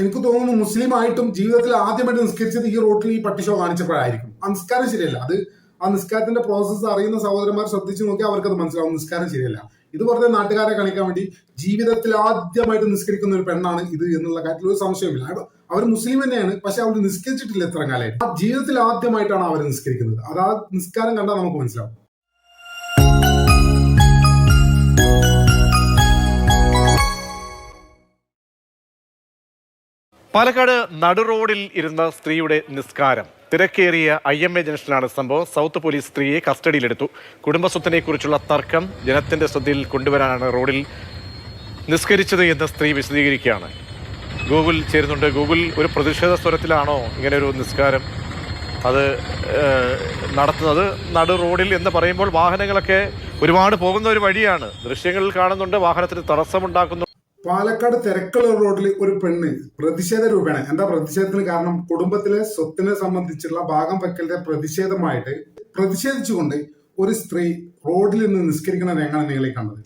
എനിക്ക് തോന്നുന്നു മുസ്ലിം ആയിട്ടും ജീവിതത്തിൽ ആദ്യമായിട്ട് നിസ്കരിച്ചത് ഈ റോട്ടിൽ ഈ പട്ടി ഷോ കാണിച്ചപ്പോഴായിരിക്കും. ആ നിസ്കാരം ശരിയല്ല. അത് ആ നിസ്കാരത്തിന്റെ പ്രോസസ്സ് അറിയുന്ന സഹോദരന്മാർ ശ്രദ്ധിച്ചു നോക്കി അവർക്കത് മനസ്സിലാവും. നിസ്കാരം ശരിയല്ല. ഇത് പറഞ്ഞ നാട്ടുകാരെ കാണിക്കാൻ വേണ്ടി ജീവിതത്തിൽ ആദ്യമായിട്ട് നിസ്കരിക്കുന്ന ഒരു പെണ്ണാണ് ഇത് എന്നുള്ള കാര്യത്തിൽ ഒരു സംശയമില്ല അവർ മുസ്ലിം തന്നെയാണ് പക്ഷെ അവർ നിസ്കരിച്ചിട്ടില്ല എത്ര കാലമായിട്ട്. ആ ജീവിതത്തിൽ ആദ്യമായിട്ടാണ് അവർ നിസ്കരിക്കുന്നത്. അത് ആ നിസ്കാരം കണ്ടാൽ നമുക്ക് മനസ്സിലാവും. പാലക്കാട് നടു റോഡിൽ ഇരുന്ന സ്ത്രീയുടെ നിസ്കാരം. തിരക്കേറിയ ഐ എം എ ജംഗ്ഷനിലാണ് സംഭവം. സൗത്ത് പോലീസ് സ്ത്രീയെ കസ്റ്റഡിയിലെടുത്തു. കുടുംബസ്വത്തിനെ കുറിച്ചുള്ള തർക്കം ജനത്തിന്റെ ശ്രദ്ധയിൽ കൊണ്ടുവരാനാണ് റോഡിൽ നിസ്കരിച്ചത് എന്ന് സ്ത്രീ വിശദീകരിക്കുകയാണ്. ഗൂഗിൾ ചേരുന്നുണ്ട്. ഗൂഗിൾ ഒരു പ്രതിഷേധ സ്വരത്തിലാണോ ഇങ്ങനെ ഒരു നിസ്കാരം അത് നടത്തുന്നത്? നടു റോഡിൽ എന്ന് പറയുമ്പോൾ വാഹനങ്ങളൊക്കെ ഒരുപാട് പോകുന്ന ഒരു വഴിയാണ്. ദൃശ്യങ്ങളിൽ കാണുന്നുണ്ട്. വാഹനത്തിന് തടസ്സമുണ്ടാക്കുന്നു. പാലക്കാട് തിരക്കുള്ള റോഡിൽ ഒരു പെണ്ണ് പ്രതിഷേധ രൂപേണ. എന്താ പ്രതിഷേധത്തിന് കാരണം? കുടുംബത്തിലെ സ്വത്തിനെ സംബന്ധിച്ചുള്ള ഭാഗം വെക്കലിന്റെ പ്രതിഷേധമായിട്ട് പ്രതിഷേധിച്ചുകൊണ്ട് ഒരു സ്ത്രീ റോഡിൽ നിന്ന് നിസ്കരിക്കുന്ന രംഗാണ് നിങ്ങളെ കണ്ടത്.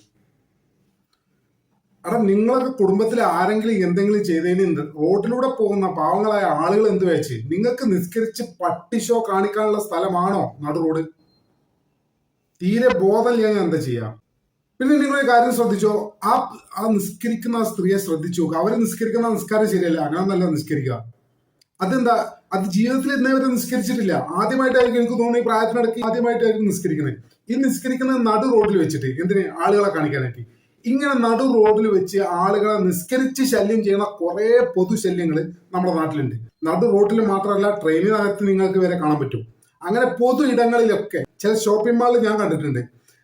അവിടെ നിങ്ങളൊക്കെ കുടുംബത്തിലെ ആരെങ്കിലും എന്തെങ്കിലും ചെയ്തതിന് റോഡിലൂടെ പോകുന്ന പാവങ്ങളായ ആളുകൾ എന്ത് വെച്ച്? നിങ്ങൾക്ക് നിസ്കരിച്ച് പട്ടി ഷോ കാണിക്കാനുള്ള സ്ഥലമാണോ നടു റോഡ്? തീരെ ബോധമില്ലെങ്കിൽ എന്താ ചെയ്യാ? പിന്നെ നിങ്ങൾ ഒരു കാര്യം ശ്രദ്ധിച്ചോ? ആ ആ നിസ്കരിക്കുന്ന സ്ത്രീയെ ശ്രദ്ധിച്ചു നോക്കുക അവർ നിസ്കരിക്കുന്ന നിസ്കാരം ശരിയല്ല. അങ്ങനെ നല്ല നിസ്കരിക്കുക. അതെന്താ? അത് ജീവിതത്തിൽ ഇന്നേ വരെ നിസ്കരിച്ചിട്ടില്ല. ആദ്യമായിട്ടായിരിക്കും എനിക്ക് തോന്നുന്നു ഈ പ്രായത്തിനിടയ്ക്ക് ആദ്യമായിട്ടായിരിക്കും നിസ്കരിക്കുന്നത്. ഈ നിസ്കരിക്കുന്നത് നടു റോഡിൽ വെച്ചിട്ട് എന്തിനെ? ആളുകളെ കാണിക്കാനായിട്ട്. ഇങ്ങനെ നടു റോഡിൽ വെച്ച് ആളുകളെ നിസ്കരിച്ച് ശല്യം ചെയ്യുന്ന കുറെ പൊതുശല്യങ്ങൾ നമ്മുടെ നാട്ടിലുണ്ട്. നടു റോഡിൽ മാത്രമല്ല ട്രെയിനിനകത്ത് നിങ്ങൾക്ക് വരെ കാണാൻ പറ്റും. അങ്ങനെ പൊതു ഇടങ്ങളിലൊക്കെ ചില ഷോപ്പിംഗ് മാളിൽ ഞാൻ കണ്ടിട്ടുണ്ട്.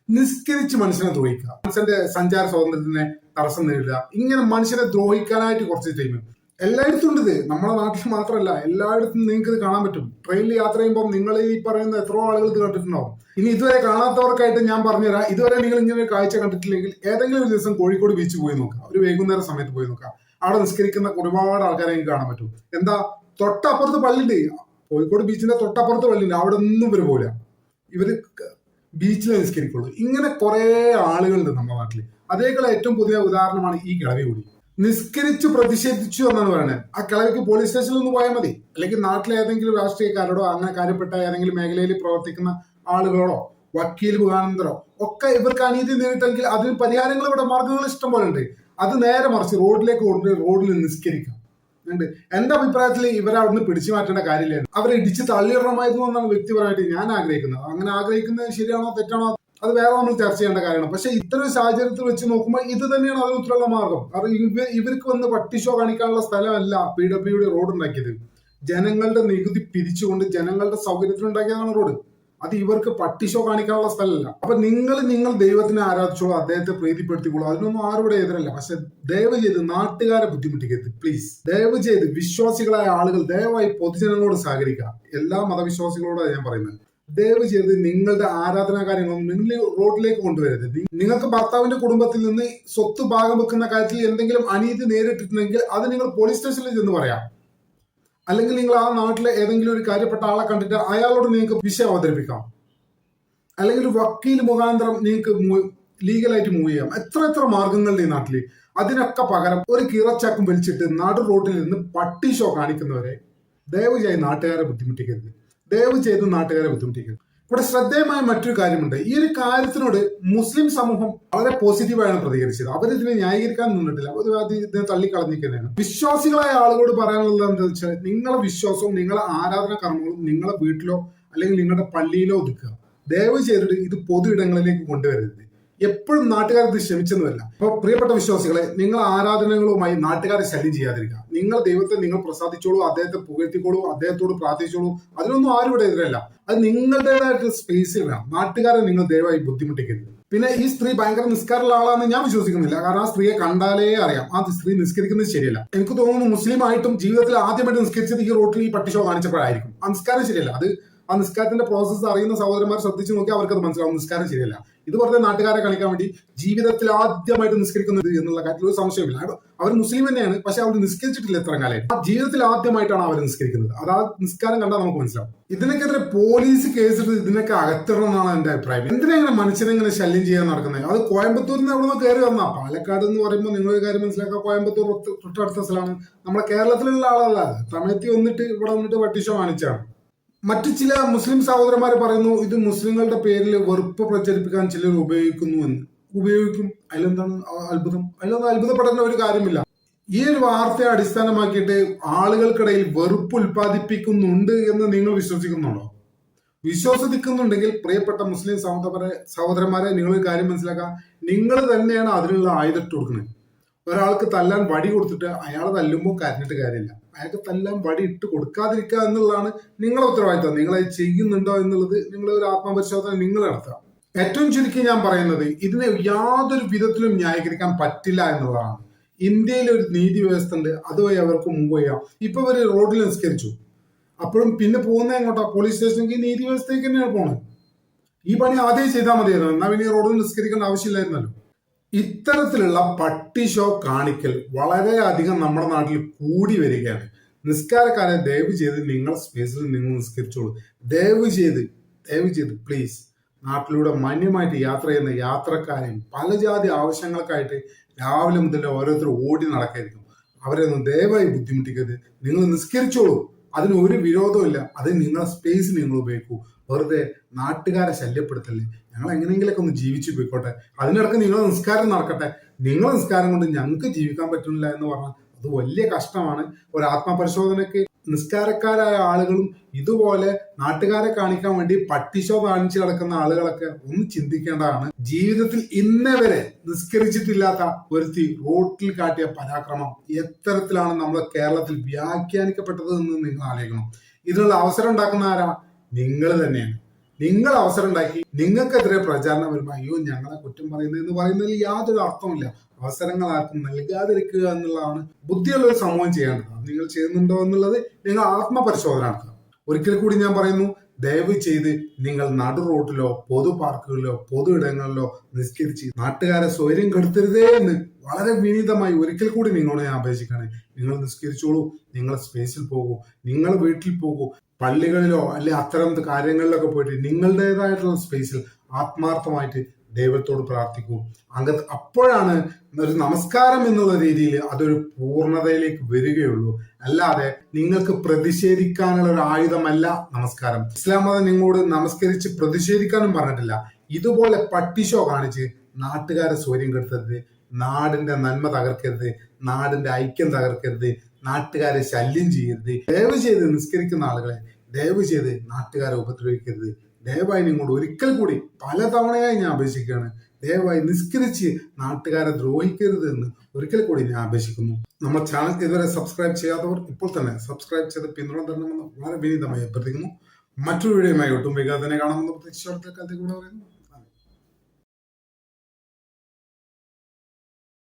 നിസ്കരിച്ച് മനുഷ്യനെ ദ്രോഹിക്കുക. മനുഷ്യന്റെ സഞ്ചാര സ്വാതന്ത്ര്യത്തിനെ തടസ്സം നേരിടുക. ഇങ്ങനെ മനുഷ്യനെ ദ്രോഹിക്കാനായിട്ട് കുറച്ച് ടൈം എല്ലായിടത്തും ഉണ്ട് ഇത്. നമ്മുടെ നാട്ടിൽ മാത്രമല്ല എല്ലായിടത്തും നിങ്ങൾക്ക് ഇത് കാണാൻ പറ്റും. ട്രെയിനിൽ യാത്ര ചെയ്യുമ്പോൾ നിങ്ങൾ ഈ പറയുന്ന എത്രയോ ആളുകൾ ഇത് കണ്ടിട്ടുണ്ടാവും. ഇനി ഇതുവരെ കാണാത്തവർക്കായിട്ട് ഞാൻ പറഞ്ഞുതരാം. ഇതുവരെ നിങ്ങൾ ഇങ്ങനെ കാഴ്ച കണ്ടിട്ടില്ലെങ്കിൽ ഏതെങ്കിലും ഒരു ദിവസം കോഴിക്കോട് ബീച്ച് പോയി നോക്കാം ഒരു വൈകുന്നേരം സമയത്ത് പോയി നോക്കാം അവിടെ നിസ്കരിക്കുന്ന ഒരുപാട് ആൾക്കാരെ എനിക്ക് കാണാൻ പറ്റും. എന്താ? തൊട്ടപ്പുറത്ത് പള്ളിയുണ്ട്. കോഴിക്കോട് ബീച്ചിന്റെ തൊട്ടപ്പുറത്ത് പള്ളിയുണ്ട്. അവിടെ ഒന്നും ഇവർ പോല ഇവർ ബീച്ചിൽ നിസ്കരിക്കുള്ളൂ. ഇങ്ങനെ കുറെ ആളുകളുണ്ട് നമ്മുടെ നാട്ടിൽ അതേക്കുള്ള ഏറ്റവും പുതിയ ഉദാഹരണമാണ് ഈ കിളവി കൂടി. നിസ്കരിച്ച് പ്രതിഷേധിച്ചു എന്നാണ് പറയുന്നത് ആ കിളവിക്ക് പോലീസ് സ്റ്റേഷനിൽ ഒന്ന് പോയാൽ മതി. അല്ലെങ്കിൽ നാട്ടിലെ ഏതെങ്കിലും രാഷ്ട്രീയക്കാരോടോ അങ്ങനെ കാര്യപ്പെട്ട ഏതെങ്കിലും മേഖലയിൽ പ്രവർത്തിക്കുന്ന ആളുകളോടോ വക്കീൽ മുഖാനന്തരോ ഒക്കെ ഇവർക്ക് അനീതി നേരിട്ടെങ്കിൽ അതിന് പരിഹാരങ്ങൾ ഇവിടെ മാർഗങ്ങൾ ഇഷ്ടം പോലെ ഉണ്ട്. അത് നേരെ മറിച്ച് റോഡിലേക്ക് കൊണ്ടുപോയി റോഡിൽ നിസ്കരിക്കാം ഉണ്ട്. എന്റെ അഭിപ്രായത്തിൽ ഇവരെ അവിടുന്ന് പിടിച്ചു മാറ്റേണ്ട കാര്യമില്ല. അവരെ ഇടിച്ച് തള്ളിയിടണമായിരുന്നു എന്നാണ് വ്യക്തിപരമായിട്ട് ഞാൻ ആഗ്രഹിക്കുന്നത്. അങ്ങനെ ആഗ്രഹിക്കുന്നത് ശരിയാണോ തെറ്റാണോ അത് വേറെ നമ്മൾ ചർച്ച ചെയ്യേണ്ട കാര്യമാണ്. പക്ഷെ ഇത്തരം സാഹചര്യത്തിൽ വെച്ച് നോക്കുമ്പോൾ ഇത് തന്നെയാണ് അതിന് ഉത്തരമുള്ള മാർഗം. അത് ഇവ ഇവർക്ക് വന്ന് പട്ടിഷോ കാണിക്കാനുള്ള സ്ഥലമല്ല പി ഡബ്ല്യുടെ റോഡ് ഉണ്ടാക്കിയത്. ജനങ്ങളുടെ നികുതി പിരിച്ചുകൊണ്ട് ജനങ്ങളുടെ സൗകര്യത്തിൽ ഉണ്ടാക്കിയതാണ് റോഡ്. അത് ഇവർക്ക് പട്ടി ഷോ കാണിക്കാനുള്ള സ്ഥലമല്ല. അപ്പൊ നിങ്ങൾ നിങ്ങൾ ദൈവത്തിനെ ആരാധിച്ചോളൂ അദ്ദേഹത്തെ പ്രീതിപ്പെടുത്തിക്കോളൂ അതിനൊന്നും ആരുടെ എതിരല്ല. പക്ഷെ ദയവ് ചെയ്ത് നാട്ടുകാരെ ബുദ്ധിമുട്ടിക്കരുത് പ്ലീസ് ദയവ് ചെയ്ത് വിശ്വാസികളായ ആളുകൾ ദയവായി പൊതുജനങ്ങളോട് സഹകരിക്കുക. എല്ലാ മതവിശ്വാസികളോടാണ് ഞാൻ പറയുന്നത്. ദയവ് ചെയ്ത് നിങ്ങളുടെ ആരാധനാ കാര്യങ്ങളൊന്നും നിങ്ങൾ റോഡിലേക്ക് കൊണ്ടുവരരുത്. നിങ്ങൾക്ക് ഭർത്താവിന്റെ കുടുംബത്തിൽ നിന്ന് സ്വത്ത് ഭാഗം വെക്കുന്ന കാര്യത്തിൽ എന്തെങ്കിലും അനീതി നേരിട്ടിട്ടുണ്ടെങ്കിൽ അത് നിങ്ങൾ പോലീസ് സ്റ്റേഷനിൽ ചെന്ന് പറയാം. അല്ലെങ്കിൽ നിങ്ങൾ ആ നാട്ടിലെ ഏതെങ്കിലും ഒരു കാര്യപ്പെട്ട ആളെ കണ്ടിട്ട് അയാളോട് നിങ്ങൾക്ക് വിഷയം അവതരിപ്പിക്കാം. അല്ലെങ്കിൽ ഒരു വക്കീൽ മുഖാന്തരം നിങ്ങൾക്ക് ലീഗലായിട്ട് മൂവ് ചെയ്യാം. എത്ര എത്ര മാർഗങ്ങളുണ്ട് ഈ നാട്ടിൽ അതിനൊക്കെ പകരം ഒരു കീറച്ചാക്കും വലിച്ചിട്ട് നാട് റോഡിൽ നിന്ന് പട്ടി ഷോ കാണിക്കുന്നവരെ ദയവ് ചെയ്ത് നാട്ടുകാരെ ബുദ്ധിമുട്ടിക്കരുത്. ദയവ് ചെയ്ത് നാട്ടുകാരെ ബുദ്ധിമുട്ടിക്കരുത്. ഇവിടെ ശ്രദ്ധേയമായ മറ്റൊരു കാര്യമുണ്ട്. ഈ ഒരു കാര്യത്തിനോട് മുസ്ലിം സമൂഹം വളരെ പോസിറ്റീവായാണ് പ്രതികരിച്ചത്. അവരിതിനെ ന്യായീകരിക്കാൻ നിന്നിട്ടില്ല. അവർ ഇതിനെ തള്ളിക്കളഞ്ഞിരിക്കുന്നതാണ് വിശ്വാസികളായ ആളുകളോട് പറയാനുള്ളത് എന്താ വെച്ചാൽ നിങ്ങളെ വിശ്വാസവും നിങ്ങളെ ആരാധന കർമ്മങ്ങളും നിങ്ങളുടെ വീട്ടിലോ അല്ലെങ്കിൽ നിങ്ങളുടെ പള്ളിയിലോ ഒതുക്കുക. ദയവ് ചെയ്തിട്ട് ഇത് പൊതു ഇടങ്ങളിലേക്ക് കൊണ്ടുവരരുത്. എപ്പോഴും നാട്ടുകാർ ഇത് ക്ഷമിച്ചെന്നുമല്ല അപ്പൊ പ്രിയപ്പെട്ട വിശ്വാസികളെ നിങ്ങൾ ആരാധനകളുമായി നാട്ടുകാരെ ശല്യം ചെയ്യാതിരിക്കുക. നിങ്ങൾ ദൈവത്തെ നിങ്ങൾ പ്രസാദിച്ചോളൂ അദ്ദേഹത്തെ പുകഴ്ത്തിക്കോളൂ അദ്ദേഹത്തോട് പ്രാർത്ഥിച്ചോളൂ. അതിനൊന്നും ആരും ഇവിടെ എതിരല്ല. അത് നിങ്ങളുടേതായിട്ട് സ്പേസിൽ വേണം. നാട്ടുകാരെ നിങ്ങൾ ദയവായി ബുദ്ധിമുട്ടിക്കരുത്. പിന്നെ ഈ സ്ത്രീ ഭയങ്കര നിസ്കാരമുള്ള ആളാണെന്ന് ഞാൻ വിശ്വസിക്കുന്നില്ല. കാരണം ആ സ്ത്രീയെ കണ്ടാലേ അറിയാം. ആ സ്ത്രീ നിസ്കരിക്കുന്നത് ശരിയല്ല. എനിക്ക് തോന്നുന്നു മുസ്ലിം ആയിട്ടും ജീവിതത്തിൽ ആദ്യമായിട്ട് നിസ്കരിച്ചത് ഈ റോട്ടിൽ ഈ പട്ടിഷോ കാണിച്ചപ്പോഴായിരിക്കും. ആ നിസ്കാരം ശരിയല്ല. അത് ആ നിസ്കാരത്തിന്റെ പ്രോസസ്സ് അറിയുന്ന സഹോദരന്മാർ ശ്രദ്ധിച്ചു നോക്കി അവർക്ക് അത് മനസ്സിലാവും. നിസ്കാരം ശരിയല്ല. ഇത് പറഞ്ഞ നാട്ടുകാരെ കളിക്കാൻ വേണ്ടി ജീവിതത്തിൽ ആദ്യമായിട്ട് നിസ്കരിക്കുന്നത് എന്നുള്ള കാര്യത്തിൽ ഒരു സംശയമില്ല അവർ- മുസ്ലിം തന്നെയാണ് പക്ഷെ അവർ നിസ്കരിച്ചിട്ടില്ല എത്ര കാലമായിട്ട് ആ ജീവിതത്തിൽ ആദ്യമായിട്ടാണ് അവർ നിസ്കരിക്കുന്നത്. അത് ആ നിസ്കാരം കണ്ടാൽ നമുക്ക് മനസ്സിലാവും. ഇതിനൊക്കെതിരെ പോലീസ് കേസെടുത്ത് ഇതിനൊക്കെ അകത്തിടണം എന്നാണ് എന്റെ അഭിപ്രായം. എന്തിനാ ഇങ്ങനെ മനുഷ്യനെ ഇങ്ങനെ ശല്യം ചെയ്യാൻ നടക്കുന്നത്? അത് കോയമ്പത്തൂരിൽ നിന്ന് എവിടെ കയറി വന്നാ. പാലക്കാട് എന്ന് പറയുമ്പോൾ നിങ്ങളൊരു കാര്യം മനസ്സിലാക്കുക. കോയമ്പത്തൂർ തൊട്ട്- തൊട്ടടുത്ത സ്ഥലമാണ്. നമ്മുടെ കേരളത്തിലുള്ള ആളല്ല. തമിഴത്തി വന്നിട്ട് ഇവിടെ വന്നിട്ട് വട്ടിഷോ കാണിച്ചാണ് മറ്റു ചില മുസ്ലിം സഹോദരന്മാർ പറയുന്നു ഇത് മുസ്ലിങ്ങളുടെ പേരിൽ വെറുപ്പ് പ്രചരിപ്പിക്കാൻ ചിലർ ഉപയോഗിക്കുന്നു എന്ന്. ഉപയോഗിക്കും. അതിലെന്താണ് അത്ഭുതം? അതിലൊന്നും അത്ഭുതപ്പെടേണ്ട ഒരു കാര്യമില്ല. ഈ ഒരു വാർത്തയെ അടിസ്ഥാനമാക്കിയിട്ട് ആളുകൾക്കിടയിൽ വെറുപ്പ് ഉൽപ്പാദിപ്പിക്കുന്നുണ്ട് എന്ന് നിങ്ങൾ വിശ്വസിക്കുന്നുണ്ടോ? വിശ്വസിക്കുന്നുണ്ടെങ്കിൽ പ്രിയപ്പെട്ട മുസ്ലിം സഹോദര സഹോദരന്മാരെ നിങ്ങൾ ഒരു കാര്യം മനസ്സിലാക്കാം. നിങ്ങൾ തന്നെയാണ് അതിനുള്ള ആയുധം കൊടുക്കുന്നത്. ഒരാൾക്ക് തല്ലാൻ വടി കൊടുത്തിട്ട് അയാൾ തല്ലുമ്പോൾ കരഞ്ഞിട്ട് കാര്യമില്ല. അയാൾക്ക് തല്ലാൻ വടി ഇട്ട് കൊടുക്കാതിരിക്കുക എന്നുള്ളതാണ് നിങ്ങളുടെ ഉത്തരവാദിത്തം നിങ്ങൾ ചെയ്യുന്നുണ്ടോ എന്നുള്ളത് നിങ്ങൾ ഒരു ആത്മപരിശോധന നിങ്ങൾ നടത്തുക ഏറ്റവും ചുരുക്കി ഞാൻ പറയുന്നത് ഇതിനെ യാതൊരു വിധത്തിലും ന്യായീകരിക്കാൻ പറ്റില്ല എന്നുള്ളതാണ്. ഇന്ത്യയിൽ ഒരു നീതി വ്യവസ്ഥ ഉണ്ട്. അതുവഴി അവർക്ക് മുമ്പ് ചെയ്യാം. ഇപ്പൊ ഇവർ റോഡിൽ നിസ്കരിച്ചു. അപ്പോഴും പിന്നെ പോകുന്ന എങ്ങോട്ടാ? പോലീസ് സ്റ്റേഷനിലേക്ക് നീതി വ്യവസ്ഥയ്ക്ക് തന്നെയാണ് പോണത്. ഈ പണി ആദ്യം ചെയ്താൽ മതിയായിരുന്നു. എന്നാ പിന്നെ റോഡിൽ നിസ്കരിക്കേണ്ട ആവശ്യമില്ലായിരുന്നല്ലോ. ഇത്തരത്തിലുള്ള പട്ടി ഷോ കാണിക്കൽ വളരെയധികം നമ്മുടെ നാട്ടിൽ കൂടി വരികയാണ്. നിസ്കാരക്കാരെ ദയവ് ചെയ്ത് നിങ്ങളുടെ സ്പേസിൽ നിങ്ങൾ നിസ്കരിച്ചോളൂ. ദയവ് ചെയ്ത് ദയവ് ചെയ്ത് പ്ലീസ് നാട്ടിലൂടെ മാന്യമായിട്ട് യാത്ര ചെയ്യുന്ന യാത്രക്കാരെയും പല ജാതി ആവശ്യങ്ങൾക്കായിട്ട് രാവിലെ മുതൽ ഓരോരുത്തർ ഓടി നടക്കായിരിക്കും. അവരെ ഒന്നും ദയവായി ബുദ്ധിമുട്ടിക്കരുത്. നിങ്ങൾ നിസ്കരിച്ചോളൂ. അതിന് ഒരു വിരോധവും ഇല്ല അത് നിങ്ങളുടെ സ്പേസ് നിങ്ങൾ ഉപയോഗിക്കൂ. വെറുതെ നാട്ടുകാരെ ശല്യപ്പെടുത്തല്ലേ? ഞങ്ങൾ എങ്ങനെയെങ്കിലൊക്കെ ഒന്ന് ജീവിച്ചു പോയിക്കോട്ടെ. അതിനിടക്ക് നിങ്ങളെ നിസ്കാരം നടക്കട്ടെ. നിങ്ങൾ നിസ്കാരം കൊണ്ട് ഞങ്ങൾക്ക് ജീവിക്കാൻ പറ്റുന്നില്ല എന്ന് പറഞ്ഞാൽ അത് വലിയ കഷ്ടമാണ്. ഒരു ആത്മപരിശോധനയ്ക്ക് നിസ്കാരക്കാരായ ആളുകളും ഇതുപോലെ നാട്ടുകാരെ കാണിക്കാൻ വേണ്ടി പട്ടിശോ കാണിച്ചു കിടക്കുന്ന ആളുകളൊക്കെ ഒന്ന് ചിന്തിക്കേണ്ടതാണ്. ജീവിതത്തിൽ ഇന്നവരെ നിസ്കരിച്ചിട്ടില്ലാത്ത ഒരുത്തി റോട്ടിൽ കാട്ടിയ പരാക്രമം എത്തരത്തിലാണ് നമ്മുടെ കേരളത്തിൽ വ്യാഖ്യാനിക്കപ്പെട്ടത് എന്ന് നിങ്ങൾ ആലോചിക്കണം. ഇതിനുള്ള അവസരം ഉണ്ടാക്കുന്ന ആരാ? നിങ്ങൾ തന്നെയാണ്. നിങ്ങൾ അവസരം ഉണ്ടാക്കി നിങ്ങൾക്കെതിരെ പ്രചാരണം വരുമ്പോൾ അയ്യോ ഞങ്ങളെ കുറ്റം പറയുന്നത് എന്ന് പറയുന്നതിൽ യാതൊരു അർത്ഥമില്ല അവസരങ്ങൾ ആർക്കും നൽകാതിരിക്കുക എന്നുള്ളതാണ് ബുദ്ധിയുള്ള ഒരു സമൂഹം ചെയ്യേണ്ടത്. അത് നിങ്ങൾ ചെയ്യുന്നുണ്ടോ എന്നുള്ളത് നിങ്ങൾ ആത്മപരിശോധന നടത്തുക ഒരിക്കൽ കൂടി ഞാൻ പറയുന്നു ദയവ് ചെയ്ത് നിങ്ങൾ നടു റോട്ടിലോ പൊതു പാർക്കുകളിലോ പൊതു ഇടങ്ങളിലോ നിസ്കരിച്ച് നാട്ടുകാരെ സ്വയം കെടുത്തരുതേ എന്ന് വളരെ വിനീതമായി ഒരിക്കൽ കൂടി നിങ്ങളോട് ഞാൻ അപേക്ഷിക്കുകയാണ്. നിങ്ങൾ നിസ്കരിച്ചോളൂ നിങ്ങൾ സ്പേസിൽ പോകൂ നിങ്ങൾ വീട്ടിൽ പോകൂ പള്ളികളിലോ അല്ലെ അത്തരം കാര്യങ്ങളിലൊക്കെ പോയിട്ട് നിങ്ങളുടേതായിട്ടുള്ള സ്പേസിൽ ആത്മാർത്ഥമായിട്ട് ദൈവത്തോട് പ്രാർത്ഥിക്കൂ. അങ്ങ അപ്പോഴാണ് ഒരു നമസ്കാരം എന്നുള്ള രീതിയിൽ അതൊരു പൂർണതയിലേക്ക് വരികയുള്ളൂ. അല്ലാതെ നിങ്ങൾക്ക് പ്രതിഷേധിക്കാനുള്ള ഒരു ആയുധമല്ല നമസ്കാരം. ഇസ്ലാം മതം നിങ്ങളോട് നമസ്കരിച്ച് പ്രതിഷേധിക്കാനും പറഞ്ഞിട്ടില്ല. ഇതുപോലെ പട്ടിഷോ കാണിച്ച് നാട്ടുകാരെ സ്വര്യം കെടുത്തരുത്. നാടിന്റെ നന്മ തകർക്കരുത്. നാടിന്റെ ഐക്യം തകർക്കരുത്. നാട്ടുകാരെ ശല്യം ചെയ്യരുത്. ദയവ് ചെയ്ത് നിസ്കരിക്കുന്ന ആളുകളെ ദയവ് ചെയ്ത് നാട്ടുകാരെ ഉപദ്രവിക്കരുത്. ദയവായി നിങ്ങളോട് ഒരിക്കൽ കൂടി പലതവണയായി ഞാൻ അപേക്ഷിക്കുകയാണ്. ദയവായി നിസ്കരിച്ച് നാട്ടുകാരെ ദ്രോഹിക്കരുത് എന്ന് ഒരിക്കൽ കൂടി ഞാൻ അപേക്ഷിക്കുന്നു. നമ്മൾ ചാനൽ ഇതുവരെ സബ്സ്ക്രൈബ് ചെയ്യാത്തവർ ഇപ്പോൾ തന്നെ സബ്സ്ക്രൈബ് ചെയ്ത് പിന്തുണ തരണമെന്ന് വളരെ വിനീതമായി അഭ്യർത്ഥിക്കുന്നു. മറ്റൊരു വീഡിയോയുമായി ഒട്ടും വൈകാതെ തന്നെ കാണാമെന്ന് പ്രതീക്ഷയോടെ കാലത്തേക്ക് പറയുന്നു